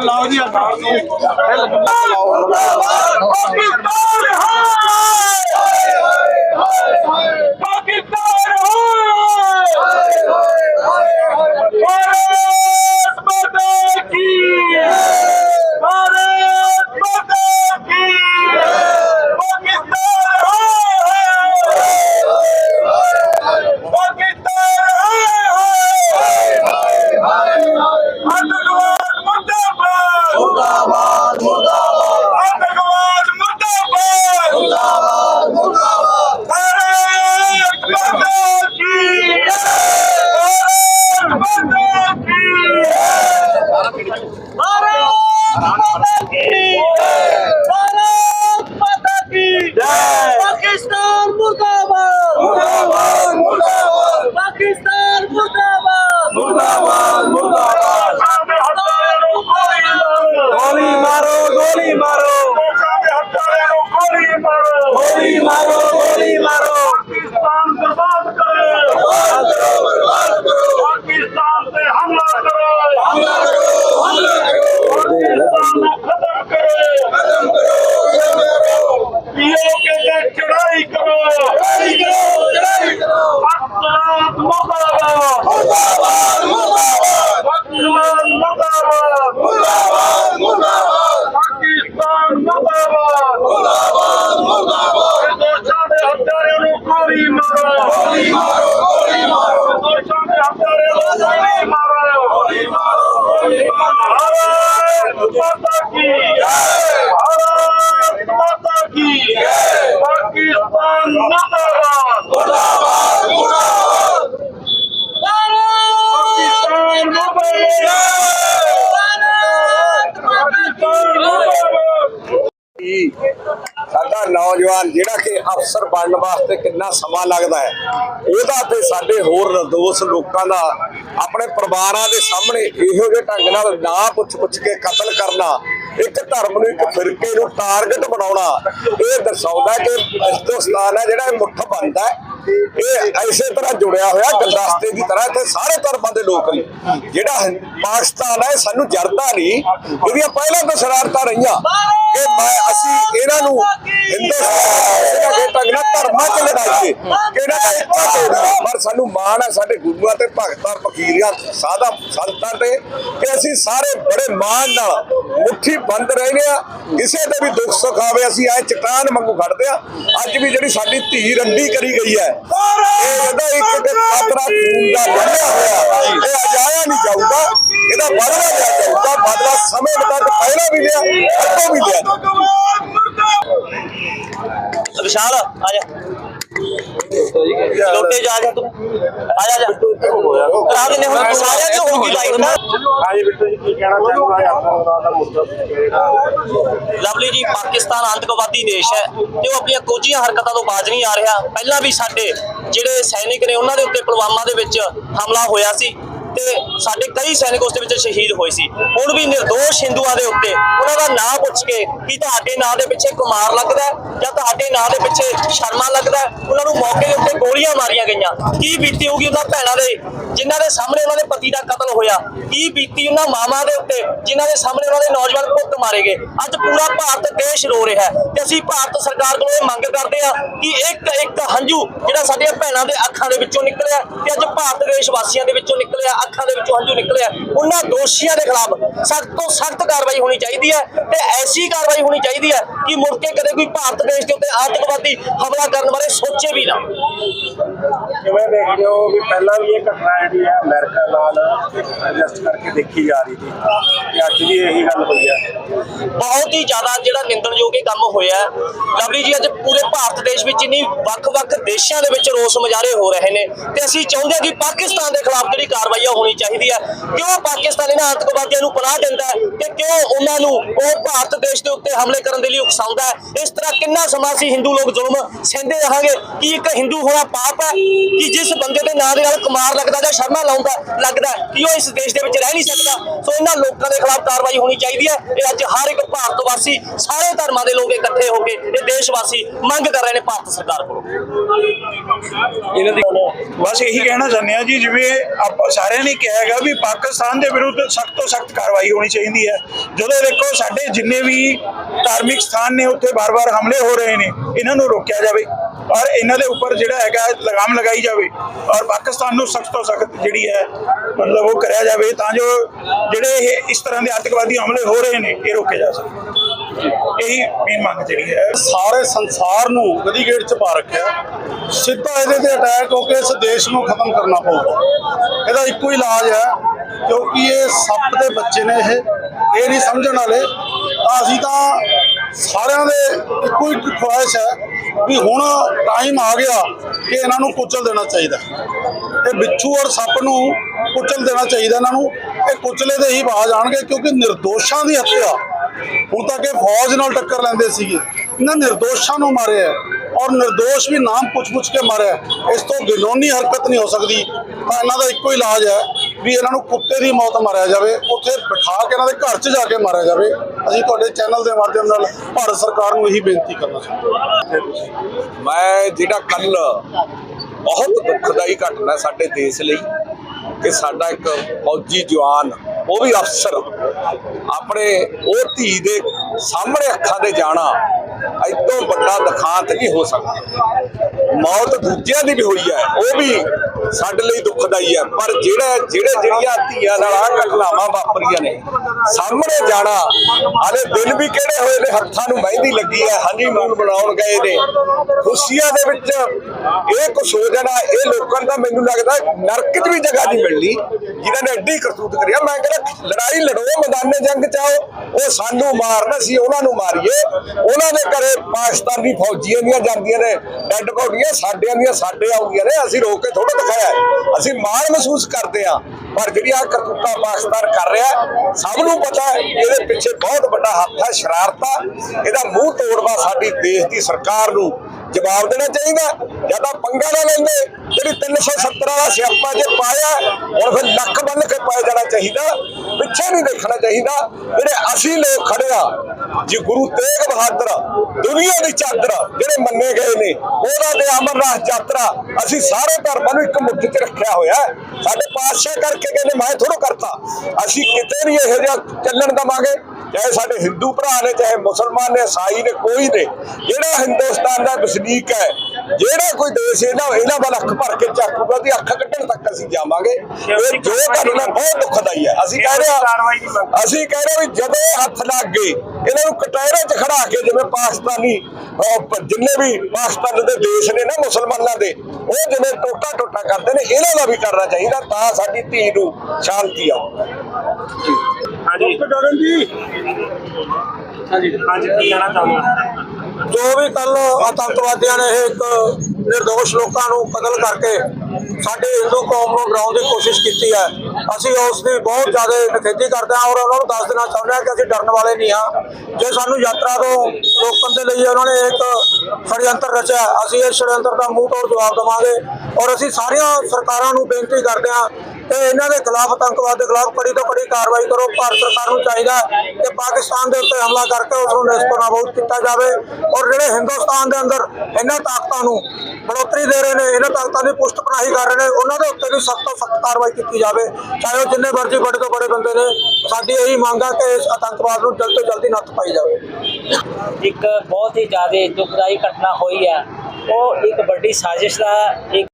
ਲਓ ਗੱਲ ਹੈ ਤਾਂ ਲਾਓ ਜੀ ਅਰਦਾਸ ਨੂੰ ਹਾਏ ਭਾਰਤ ਮਾਤਾ ਕੀ ਜੈ ਭਾਰਤ ਮਾਤਾ ਕੀ ਜੈ ਪਾਕਿਸਤਾਨ ਮੁਰਦਾਬਾਦ ਮੁਰਦਾਬਾਦ ਮੁਰਦਾਬਾਦ ਪਾਕਿਸਤਾਨ ਮੁਰਦਾਬਾਦ ਮੁਰਦਾਬਾਦ ਸਾਡਾ ਨੌਜਵਾਨ, ਜਿਹੜਾ ਕਿ ਅਫਸਰ ਬਣਨ ਵਾਸਤੇ ਕਿੰਨਾ ਸਮਾਂ ਲੱਗਦਾ ਹੈ ਉਹਦਾ ਤੇ ਸਾਡੇ ਹੋਰ ਨਿਰਦੋਸ਼ ਲੋਕਾਂ ਦਾ, ਆਪਣੇ ਪਰਿਵਾਰਾਂ ਦੇ ਸਾਹਮਣੇ ਇਹੋ ਜਿਹੇ ਢੰਗ ਨਾਲ ਨਾ ਪੁੱਛ ਪੁੱਛ ਕੇ ਕਤਲ ਕਰਨਾ, ਇੱਕ ਧਰਮ ਨੂੰ ਇੱਕ ਫਿਰਕੇ ਨੂੰ ਟਾਰਗੇਟ ਬਣਾਉਣਾ, ਇਹ ਦਰਸਾਉਂਦਾ ਕਿ ਹਿੰਦੁਸਤਾਨ ਹੈ ਜਿਹੜਾ ਇਹ ਮੁੱਠ ਬਣਦਾ ਹੈ। ਇਹ ਐਸੇ ਤਰ੍ਹਾਂ ਜੁੜਿਆ ਹੋਇਆ ਗੁਲਦਸਤੇ ਦੀ ਤਰ੍ਹਾਂ ਇੱਥੇ ਸਾਰੇ ਧਰਮਾਂ ਦੇ ਲੋਕ ਨੇ। ਜਿਹੜਾ ਪਾਕਿਸਤਾਨ ਹੈ, ਸਾਨੂੰ ਜਰਦਾ ਨਹੀਂ। ਇਹਦੀਆਂ ਪਹਿਲਾਂ ਤੋਂ ਸ਼ਰਾਰਤਾਂ ਰਹੀਆਂ ਕਿ ਮੈਂ, ਅਸੀਂ ਇਹਨਾਂ ਨੂੰ ਹਿੰਦੁਸਤਾਨ ਢੰਗ ਨਾਲ ਧਰਮਾਂ 'ਚ ਲੜਾਈਏ ਕਿ ਇਹਨਾਂ ਦਾ ਇੱਕਾ ਤੋੜੀਏ ਪਰ ਸਾਨੂੰ ਮਾਣ ਹੈ ਸਾਡੇ ਗੁਰੂਆਂ ਤੇ ਭਗਤਾਂ ਫਕੀਰਾਂ ਸਾਧਾ ਸੰਤਾਂ ਤੇ ਕਿ ਅਸੀਂ ਸਾਰੇ ਬੜੇ ਮਾਣ ਨਾਲ ਮੁੱਠੀ ਬੰਦ ਰਹਿੰਦੇ ਆ। ਕਿਸੇ ਦੇ ਵੀ ਦੁੱਖ ਸੁੱਖ ਆਵੇ ਅਸੀਂ ਐ ਚਟਾਨ ਵਾਂਗੂ ਖੜਦੇ ਆ। ਅੱਜ ਵੀ ਜਿਹੜੀ ਸਾਡੀ ਧੀ ਰੰਡੀ ਕਰੀ ਗਈ ਹੈ ਇਹ ਇਹਦਾ ਇੱਕ ਤੇ ਖਤਰਾ ਖੂਨ ਦਾ ਬੰਨਿਆ ਹੋਇਆ ਇਹ ਅਜਾਇਆ ਨਹੀਂ ਜਾਊਗਾ ਇਹਦਾ ਬਦਲਾ ਲਿਆ ਜਾਊਗਾ। ਬਦਲਾ ਸਮੇਂ ਤੱਕ ਪਹਿਲਾਂ ਵੀ ਲਿਆ ਅੱਗੋਂ ਵੀ ਲਿਆ ਵਿਸ਼ਾਲ ਆ ਜਾ। ਲੋਟੇ ਜਾ ਜਾ ਤੂੰ। ਆ ਜਾ ਜਾ। ਕਰਾ ਦਿੰਦੇ ਹੁਣ ਸਾਰਿਆਂ ਦੀ ਹੋਊਗੀ ਲਾਈਨ ਹਾਂਜੀ ਬਿੱਟੂ ਜੀ ਕੀ ਕਹਿਣਾ ਚਾਹੁੰਦਾ ਹੈ ਆਪਣਾ ਦਾ ਮੁੱਦਾ ਲਵਲੀ ਜੀ ਪਾਕਿਸਤਾਨ ਆਤੰਕਵਾਦੀ ਦੇਸ਼ ਹੈ। ਤੇ ਉਹ ਆਪਣੀਆਂ ਕੋਝੀਆਂ ਹਰਕਤਾਂ ਤੋਂ ਬਾਜ ਨਹੀਂ ਆ ਰਿਹਾ। ਪਹਿਲਾਂ ਵੀ ਸਾਡੇ ਜਿਹੜੇ ਸੈਨਿਕ ਨੇ ਉਹਨਾਂ ਦੇ ਉੱਤੇ ਪੁਲਵਾਮਾ ਦੇ ਵਿੱਚ ਹਮਲਾ ਹੋਇਆ ਸੀ। ਤੇ ਸਾਡੇ ਕਈ ਸੈਨਿਕ ਉਸ ਦੇ ਵਿੱਚ ਸ਼ਹੀਦ ਹੋਏ ਸੀ। ਹੁਣ ਵੀ નિર્ਦੋਸ਼ ਹਿੰਦੂਆਂ ਦੇ ਉੱਤੇ ਉਹਨਾਂ ਦਾ ਨਾਂ ਪੁੱਛ ਕੇ ਕਿ ਤੁਹਾਡੇ ਨਾਂ ਦੇ ਪਿੱਛੇ ਕੁਮਾਰ ਲੱਗਦਾ ਜਾਂ ਤੁਹਾਡੇ ਨਾਂ ਦੇ ਪਿੱਛੇ ਸ਼ਰਮਾ ਲੱਗਦਾ ਉਹਨਾਂ ਨੂੰ ਮੌਕੇ ਦੇ ਉੱਤੇ ਗੋਲੀਆਂ ਮਾਰੀਆਂ ਗਈਆਂ। ਕੀ ਬੀਤੀ ਹੋਊਗੀ ਉਹਨਾਂ ਭੈਣਾਂ ਦੇ, ਜਿਨ੍ਹਾਂ ਦੇ ਸਾਹਮਣੇ ਉਹਨਾਂ ਦੇ ਪਤੀ ਦਾ ਕਤਲ ਹੋਇਆ? ਕੀ ਬੀਤੀ ਉਹਨਾਂ ਮਾਵਾਂ ਦੇ ਉੱਤੇ, ਜਿਨ੍ਹਾਂ ਦੇ ਸਾਹਮਣੇ ਉਹਨਾਂ ਦੇ ਨੌਜਵਾਨ ਪੁੱਤ ਮਾਰੇ ਗਏ? ਅੱਜ ਪੂਰਾ ਭਾਰਤ ਦੇਸ਼ ਰੋ ਰਿਹਾ ਹੈ ਤੇ ਅਸੀਂ ਭਾਰਤ ਸਰਕਾਰ ਕੋਲੋਂ ਇਹ ਮੰਗ ਕਰਦੇ ਹਾਂ ਕਿ ਇੱਕ ਇੱਕ ਹੰਝੂ ਜਿਹੜਾ ਸਾਡੀਆਂ ਭੈਣਾਂ ਦੇ ਅੱਖਾਂ ਦੇ ਵਿੱਚੋਂ ਨਿਕਲਿਆ ਤੇ ਅੱਜ ਭਾਰਤ ਦੇਸ਼ ਵਾਸੀਆਂ ਦੇ ਵਿੱਚੋਂ ਨਿਕਲਿਆ। ਅੱਖਾਂ ਦੇ ਵਿੱਚੋਂ ਹੰਝੂ ਨਿਕਲਿਆ ਉਹਨਾਂ ਦੋਸ਼ੀਆਂ ਦੇ ਖਿਲਾਫ ਸਖਤ ਤੋਂ ਸਖਤ ਕਾਰਵਾਈ ਹੋਣੀ ਚਾਹੀਦੀ ਹੈ ਤੇ ਐਸੀ ਕਾਰਵਾਈ ਹੋਣੀ ਚਾਹੀਦੀ ਹੈ ਕਿ ਮੁੜ ਕੇ ਕਦੇ ਕੋਈ ਭਾਰਤ ਦੇਸ਼ ਦੇ ਉੱਤੇ ਆਤੰਕਵਾਦੀ ਹਮਲਾ ਕਰਨ ਬਾਰੇ ਸੋਚੇ ਵੀ ਨਾ। ਕਿਵੇਂ ਦੇਖਦੇ ਹੋ ਵੀ ਪਹਿਲਾਂ ਵੀ ਇਹ ਘਟਨਾ ਜਿਹੜੀ ਹੈ ਅਮਰੀਕਾ ਨਾਲ ਐਡਜਸਟ ਕਰਕੇ ਦੇਖੀ ਜਾ ਰਹੀ ਸੀ। ਤੇ ਅੱਜ ਵੀ ਇਹੀ ਗੱਲ ਹੋਈ ਹੈ। ਬਹੁਤ ਹੀ ਜ਼ਿਆਦਾ ਜਿਹੜਾ ਨਿੰਦਣਯੋਗ ਇਹ ਕੰਮ ਹੋਇਆ। ਲਵਲੀ ਜੀ ਅੱਜ ਪੂਰੇ ਭਾਰਤ ਦੇਸ਼ ਵਿੱਚ ਨਹੀਂ ਵੱਖ-ਵੱਖ ਦੇਸ਼ਾਂ ਦੇ ਵਿੱਚ ਰੋਸ ਮੁਜ਼ਾਹਰੇ ਹੋ ਰਹੇ ਨੇ ਤੇ ਅਸੀਂ ਚਾਹੁੰਦੇ ਹਾਂ ਕਿ ਪਾਕਿਸਤਾਨ ਦੇ ਖਿਲਾਫ ਜਿਹੜੀ ਕਾਰਵਾਈ ਆ ਹੋਣੀ ਚਾਹੀਦੀ ਹੈ ਕਿਉਂ ਪਾਕਿਸਤਾਨ ਇਹਨਾਂ ਆਤੰਕਵਾਦੀਆਂ ਨੂੰ ਪਨਾਹ ਦਿੰਦਾ ਤੇ ਕਿਉਂ ਉਹਨਾਂ ਨੂੰ ਉਹ ਭਾਰਤ ਦੇਸ਼ ਦੇ ਉੱਤੇ ਹਮਲੇ ਕਰਨ ਦੇ ਲਈ ਉਕਸਾਉਂਦਾ ਇਸ ਤਰ੍ਹਾਂ ਕਿੰਨਾ ਸਮਾਂ ਅਸੀਂ ਹਿੰਦੂ ਲੋਕ ਜ਼ੁਲਮ ਸਹਿੰਦੇ ਰਹਾਂਗੇ? ਕਿ ਇੱਕ ਹਿੰਦੂ ਹੋਣਾ ਪਾਪ ਹੈ? ਕਿ ਜਿਸ ਬੰਦੇ ਦੇ ਨਾਂ ਦੇ ਨਾਲ ਕੁਮਾਰ ਲੱਗਦਾ ਜਾਂ ਸ਼ਰਮਾ ਲਾਉਂਦਾ, ਲੱਗਦਾ ਕਿ ਉਹ ਇਸ ਦੇਸ਼ ਦੇ ਵਿੱਚ ਰਹਿ ਨਹੀਂ ਸਕਦਾ? ਸੋ ਇਹਨਾਂ ਲੋਕਾਂ ਦੇ ਖਿਲਾਫ ਕਾਰਵਾਈ ਹੋਣੀ ਚਾਹੀਦੀ ਹੈ। ਇਹ ਅੱਜ ਹਰ ਇੱਕ ਭਾਰਤ ਵਾਸੀ, ਸਾਰੇ ਧਰਮਾਂ ਦੇ ਲੋਕ ਇਕੱਠੇ ਹੋ ਕੇ ਇਹ ਦੇਸ਼ ਵਾਸੀ ਮੰਗ ਕਰ ਰਹੇ ਨੇ ਭਾਰਤ ਸਰਕਾਰ ਕੋਲੋਂ। ਇਹਨਾਂ ਦੀ ਬਸ ਇਹੀ ਕਹਿਣਾ ਚਾਹੁੰਦੇ ਆ ਜੀ, ਜਿਵੇਂ ਆਪਾਂ ਸਾਰਿਆਂ ਨੇ ਕਿਹਾ ਹੈਗਾ ਵੀ ਪਾਕਿਸਤਾਨ ਦੇ ਵਿਰੁੱਧ ਸਖਤ ਤੋਂ ਸਖਤ ਕਾਰਵਾਈ ਹੋਣੀ ਚਾਹੀਦੀ ਹੈ। ਜਦੋਂ ਦੇਖੋ ਸਾਡੇ ਜਿੰਨੇ ਵੀ ਧਾਰਮਿਕ ਸਥਾਨ ਨੇ, ਉੱਥੇ ਬਾਰ-ਬਾਰ ਹਮਲੇ ਹੋ ਰਹੇ ਨੇ, ਇਹਨਾਂ ਨੂੰ ਰੋਕਿਆ ਜਾਵੇ ਔਰ ਇਹਨਾਂ ਦੇ ਉੱਪਰ ਜਿਹੜਾ ਹੈਗਾ ਲਗਾਮ ਲਗਾਈ ਜਾਵੇ ਔਰ ਪਾਕਿਸਤਾਨ ਨੂੰ ਸਖਤ ਤੋਂ ਸਖਤ ਜਿਹੜੀ ਹੈ, ਮਤਲਬ ਉਹ ਕਰਿਆ ਜਾਵੇ ਤਾਂ ਜੋ ਜਿਹੜੇ ਇਹ ਇਸ ਤਰ੍ਹਾਂ ਦੇ ਆਤੰਕਵਾਦੀ ਹਮਲੇ ਹੋ ਰਹੇ ਨੇ, ਇਹ ਰੋਕੇ ਜਾ ਸਕਣ। ਇਹੀ ਮੇਨ ਮੰਗ ਜਿਹੜੀ ਹੈ। ਸਾਰੇ ਸੰਸਾਰ ਨੂੰ ਗਦੀ ਗੇਟ 'ਚ ਪਾ ਰੱਖਿਆ। ਸਿੱਧਾ ਇਹਦੇ ਤੇ ਅਟੈਕ ਹੋ ਕੇ ਇਸ ਦੇਸ਼ ਨੂੰ ਖਤਮ ਕਰਨਾ ਪਊਗਾ। ਇਹਦਾ ਇੱਕੋ ਹੀ ਇਲਾਜ ਹੈ, ਕਿਉਂਕਿ ਇਹ ਸੱਪ ਦੇ ਬੱਚੇ ਨੇ ਇਹ। ਇਹ ਨਹੀਂ ਸਮਝਣ ਵਾਲੇ। ਤਾਂ ਅਸੀਂ ਤਾਂ ਸਾਰਿਆਂ ਦੇ ਇੱਕੋ ਹੀ ਖੁਆਇਸ਼ ਹੈ ਵੀ ਹੁਣ ਟਾਈਮ ਆ ਗਿਆ ਕਿ ਇਹਨਾਂ ਨੂੰ ਕੁਚਲ ਦੇਣਾ ਚਾਹੀਦਾ ਇਹ ਬਿੱਛੂ ਔਰ ਸੱਪ ਨੂੰ ਕੁਚਲ ਦੇਣਾ ਚਾਹੀਦਾ ਇਹਨਾਂ ਨੂੰ। ਇਹ ਕੁਚਲੇ ਦੇ ਹੀ ਬਾਜ ਆਣਗੇ, ਕਿਉਂਕਿ ਨਿਰਦੋਸ਼ਾਂ ਦੀ ਹੱਤਿਆ ਹੁਣ ਤੱਕ ਇਹ ਫੌਜ ਨਾਲ ਟੱਕਰ ਲੈਂਦੇ ਸੀਗੇ। ਇਹਨਾਂ ਨਿਰਦੋਸ਼ਾਂ ਨੂੰ ਮਾਰਿਆ ਔਰ ਨਿਰਦੋਸ਼ ਵੀ ਨਾਮ ਪੁੱਛ-ਪੁੱਛ ਕੇ ਮਾਰਿਆ ਇਸ ਤੋਂ ਗਿਨੋਨੀ ਹਰਕਤ ਨਹੀਂ ਹੋ ਸਕਦੀ। ਤਾਂ ਇਹਨਾਂ ਦਾ ਇੱਕੋ ਇਲਾਜ ਹੈ ਵੀ ਇਹਨਾਂ ਨੂੰ ਕੁੱਤੇ ਦੀ ਮੌਤ ਮਾਰਿਆ ਜਾਵੇ। ਉੱਥੇ ਬਿਠਾ ਕੇ ਇਹਨਾਂ ਦੇ ਘਰ 'ਚ ਜਾ ਕੇ ਮਾਰਿਆ ਜਾਵੇ। ਅਸੀਂ ਤੁਹਾਡੇ ਚੈਨਲ ਦੇ ਮਾਧਿਅਮ ਨਾਲ ਭਾਰਤ ਸਰਕਾਰ ਨੂੰ ਇਹੀ ਬੇਨਤੀ ਕਰਨਾ ਚਾਹੁੰਦੇ ਮੈਂ ਜਿਹੜਾ ਕੱਲ ਬਹੁਤ ਦੁਖਦਾਈ ਘਟਨਾ ਸਾਡੇ ਦੇਸ਼ ਲਈ ਕਿ ਸਾਡਾ ਇੱਕ ਫੌਜੀ ਜਵਾਨ, ਉਹ ਵੀ ਅਫਸਰ, ਆਪਣੇ ਉਹ ਧੀ ਦੇ ਸਾਹਮਣੇ ਅੱਖਾਂ ਦੇ ਜਾਣਾ ਇਦੋਂ ਵੱਡਾ ਦਿਖਾਂਤ ਨਹੀਂ ਹੋ ਸਕਦਾ। ਮੌਤ ਦੂਜਿਆਂ ਦੀ ਵੀ ਹੋਈ ਹੈ, ਉਹ ਵੀ ਸਾਡੇ ਲਈ ਦੁਖਦਾਈ ਹੈ। ਪਰ ਜਿਹੜੇ ਜਿਹੜੇ ਜਿਹੜੀਆਂ ਧੀਆਂ ਨਾਲ ਆ ਘਟਨਾਵਾਂ ਵਾਪਰੀਆਂ ਨੇ, ਸਾਹਮਣੇ ਜਾਣਾ, ਹਾਲੇ ਦਿਨ ਵੀ ਕਿਹੜੇ ਹੋਏ ਨੇ, ਹੱਥਾਂ ਨੂੰ ਮਹਿੰਦੀ ਲੱਗੀ ਹੈ ਹਨੀਮੂਨ ਬਣਾਉਣ ਗਏ ਨੇ। ਖੁਸ਼ੀਆਂ ਦੇ ਵਿੱਚ ਇਹ ਕੁਛ ਹੋ ਜਾਣਾ, ਇਹ ਲੋਕਾਂ ਦਾ ਮੈਨੂੰ ਲੱਗਦਾ ਨਰਕ 'ਚ ਵੀ ਜਗ੍ਹਾ ਨਹੀਂ ਮਿਲਣੀ, ਜਿਨ੍ਹਾਂ ਨੇ ਐਡੀ ਕਰਤੂਤ ਕਰਿਆ ਮੈਂ ਕਹਿੰਦਾ, ਲੜਾਈ ਲੜੋ, ਮੈਦਾਨੇ ਜੰਗ 'ਚ ਆਓ, ਉਹ ਸਾਨੂੰ ਮਾਰਨ ਅਸੀਂ ਉਹਨਾਂ ਨੂੰ ਮਾਰੀਏ। ਉਹਨਾਂ ਦੇ ਘਰੇ ਪਾਕਿਸਤਾਨੀ ਫੌਜੀਆਂ ਦੀਆਂ ਜਾਂਦੀਆਂ ਨੇ, ਡੈੱਡ ਬੋਡੀਆਂ, ਸਾਡਿਆਂ ਦੀਆਂ ਸਾਡੇ ਆਉਂਦੀਆਂ ਨੇ, ਅਸੀਂ ਰੋਕ ਕੇ ਥੋੜਾ ਦਿਖਾਇਆ ਹੈ। ਅਸੀਂ ਮਾਣ ਮਹਿਸੂਸ ਕਰਦੇ ਹਾਂ, ਪਰ ਜਿਹੜੀ ਆ ਕਰਤੂਤਾਂ ਪਾਕਿਸਤਾਨ ਕਰ ਰਿਹਾ ਸਭ ਨੂੰ ਪਤਾ ਹੈ ਇਹਦੇ ਪਿੱਛੇ ਬਹੁਤ ਵੱਡਾ ਹੱਥ ਹੈ, ਸ਼ਰਾਰਤਾ ਇਹਦਾ ਮੂੰਹ ਤੋੜਵਾ ਸਾਡੀ ਦੇਸ਼ ਦੀ ਸਰਕਾਰ ਨੂੰ ਜਵਾਬ ਦੇਣਾ ਚਾਹੀਦਾ। ਜਾਂ ਤਾਂ ਪੰਗਾ ਨਾ ਲੈਂਦੇ। ਜਿਹੜੀ 370 ਵਾਲਾ ਸਿਆਪਾ ਜੇ ਪਾਇਆ, ਹੁਣ ਫਿਰ ਲੱਖ ਬੰਨ ਕੇ ਪਾਇਆ ਜਾਣਾ ਚਾਹੀਦਾ। ਪਿੱਛੇ ਨਹੀਂ ਦੇਖਣਾ ਚਾਹੀਦਾ। ਜਿਹੜੇ ਅਸੀਂ ਲੋਕ ਖੜੇ ਆ, ਜੀ ਗੁਰੂ ਤੇਗ ਬਹਾਦਰ, ਦੁਨੀਆ ਦੀ ਚਾਦਰ, ਜਿਹੜੇ ਮੰਨੇ ਗਏ ਨੇ ਉਹਦਾ ਤੇ ਅਮਰਨਾਥ ਯਾਤਰਾ, ਅਸੀਂ ਸਾਰੇ ਧਰਮਾਂ ਨੂੰ ਇੱਕ ਮੁੱਠ 'ਚ ਰੱਖਿਆ ਹੋਇਆ ਸਾਡੇ ਪਾਤਸ਼ਾਹ ਕਰਕੇ ਕਹਿੰਦੇ, ਮੈਂ ਥੋੜੋ ਕਰਤਾ। ਅਸੀਂ ਕਿਤੇ ਨਹੀਂ ਇਹੋ ਜਿਹਾ ਚੱਲਣ ਦਵਾਂਗੇ। ਚਾਹੇ ਸਾਡੇ ਹਿੰਦੂ ਭਰਾ ਨੇ ਚਾਹੇ ਮੁਸਲਮਾਨ ਨੇ ਈਸਾਈ ਨੇ ਕੋਈ ਨੇ ਜਿਹੜਾ ਹਿੰਦੁਸਤਾਨ ਦਾ ਵਸਨੀਕ ਹੈ ਜਿਹੜਾ ਕੋਈ ਦੇਸ਼ ਇਹਨਾਂ ਇਹਨਾਂ ਵੱਲ ਅੱਖ ਭਰ ਕੇ ਝਾਕੂਗਾ ਉਹਦੀ ਅੱਖ ਕੱਢਣ ਤੱਕ ਅਸੀਂ ਜਾਵਾਂਗੇ। ਇਹ ਜੋ ਕਰਨਾ ਬਹੁਤ ਦੁਖਦਾਈ ਹੈ। ਅਸੀਂ ਕਹਿ ਰਹੇ ਹਾਂ ਅਸੀਂ ਕਹਿ ਰਹੇ ਵੀ ਜਦੋਂ ਹੱਥ ਲੱਗ ਗਏ ਇਹਨਾਂ ਨੂੰ ਕਟਹਿਰੇ 'ਚ ਖੜਾ ਕੇ ਜਿਵੇਂ ਪਾਕਿਸਤਾਨੀ ਜਿੰਨੇ ਵੀ ਪਾਕਿਸਤਾਨ ਦੇ ਦੇਸ਼ ਨੇ ਨਾ ਮੁਸਲਮਾਨਾਂ ਦੇ ਉਹ ਜਿਵੇਂ ਟੋਟਾ ਟੋਟਾ ਕਰਦੇ ਨੇ ਇਹਨਾਂ ਦਾ ਵੀ ਕਰਨਾ ਚਾਹੀਦਾ ਤਾਂ ਸਾਡੀ ਧੀ ਨੂੰ ਸ਼ਾਂਤੀ ਆਊ। ਜੋ। ਵੀ ਕੱਲ ਆਤੰਕਵਾਦੀਆਂ ਨੇ ਇੱਕ નિર્ਦੋਸ਼ ਲੋਕਾਂ ਨੂੰ ਕਤਲ ਕਰਕੇ ਸਾਡੇ ਹਿੰਦੂ ਕੌਮ ਨੂੰ ਡਰਾਉਣ ਦੀ ਕੋਸ਼ਿਸ਼ ਕੀਤੀ ਹੈ ਅਸੀਂ ਉਸ ਦੀ ਬਹੁਤ ਜ਼ਿਆਦਾ ਨਿਖੇਧੀ ਕਰਦੇ ਹਾਂ ਔਰ ਉਹਨਾਂ ਨੂੰ ਦੱਸ ਦੇਣਾ ਚਾਹੁੰਦੇ ਹਾਂ ਕਿ ਅਸੀਂ ਡਰਨ ਵਾਲੇ ਨਹੀਂ ਹਾਂ। ਜੇ ਸਾਨੂੰ ਯਾਤਰਾ ਤੋਂ ਰੋਕਣ ਦੇ ਲਈ ਉਹਨਾਂ ਨੇ ਇੱਕ ਸ਼ੜਯੰਤਰ ਰਚਿਆ ਅਸੀਂ ਇਹ ਸ਼ੜਯੰਤਰ ਦਾ ਮੂੰਹ ਤੋੜ ਜਵਾਬ ਦੇਵਾਂਗੇ ਔਰ ਅਸੀਂ ਸਾਰੀਆਂ ਸਰਕਾਰਾਂ ਨੂੰ ਬੇਨਤੀ ਕਰਦੇ ਹਾਂ ਕਿ ਇਹਨਾਂ ਦੇ ਖਿਲਾਫ ਆਤੰਕਵਾਦ ਦੇ ਖਿਲਾਫ ਕੜੀ ਤੋਂ ਕੜੀ ਕਾਰਵਾਈ ਕਰੋ। ਭਾਰਤ ਸਰਕਾਰ ਨੂੰ ਚਾਹੀਦਾ ਕਿ ਪਾਕਿਸਤਾਨ ਦੇ ਉੱਤੇ ਹਮਲਾ ਕਰਕੇ ਉਸ ਨੂੰ ਨਿਸ਼ਪਨਾਬੂਦ ਕੀਤਾ ਜਾਵੇ। ਔਰ ਜਿਹੜੇ ਹਿੰਦੁਸਤਾਨ ਦੇ ਅੰਦਰ ਇਹਨਾਂ ਤਾਕਤਾਂ ਨੂੰ ਬੜੋਤਰੀ ਦੇ ਰਹੇ ਨੇ, ਇਹਨਾਂ ਤਾਕਤਾਂ ਦੀ ਪੁਸ਼ਟ ਪਨਾਹੀ ਕਰ ਰਹੇ ਨੇ, ਉਹਨਾਂ ਦੇ ਉੱਤੇ ਵੀ ਸਖਤ ਤੋਂ ਸਖਤ ਕਾਰਵਾਈ ਕੀਤੀ ਜਾਵੇ। ਚਾਹੇ ਉਹ ਜਿੰਨੇ ਮਰਜ਼ੀ ਵੱਡੇ ਤੋਂ ਵੱਡੇ ਬੰਦੇ ਨੇ, ਸਾਡੀ ਇਹੀ ਮੰਗ ਹੈ ਕਿ ਇਸ ਆਤੰਕਵਾਦ ਨੂੰ ਜਲਦ ਤੋਂ ਜਲਦੀ ਨੱਥ ਪਾਈ ਜਾਵੇ। ਇੱਕ ਬਹੁਤ ਹੀ ਜ਼ਿਆਦਾ ਦੁਖਦਾਈ ਘਟਨਾ ਹੋਈ ਹੈ ਉਹ ਇੱਕ ਵੱਡੀ ਸਾਜ਼ਿਸ਼ ਦਾ ਇੱਕ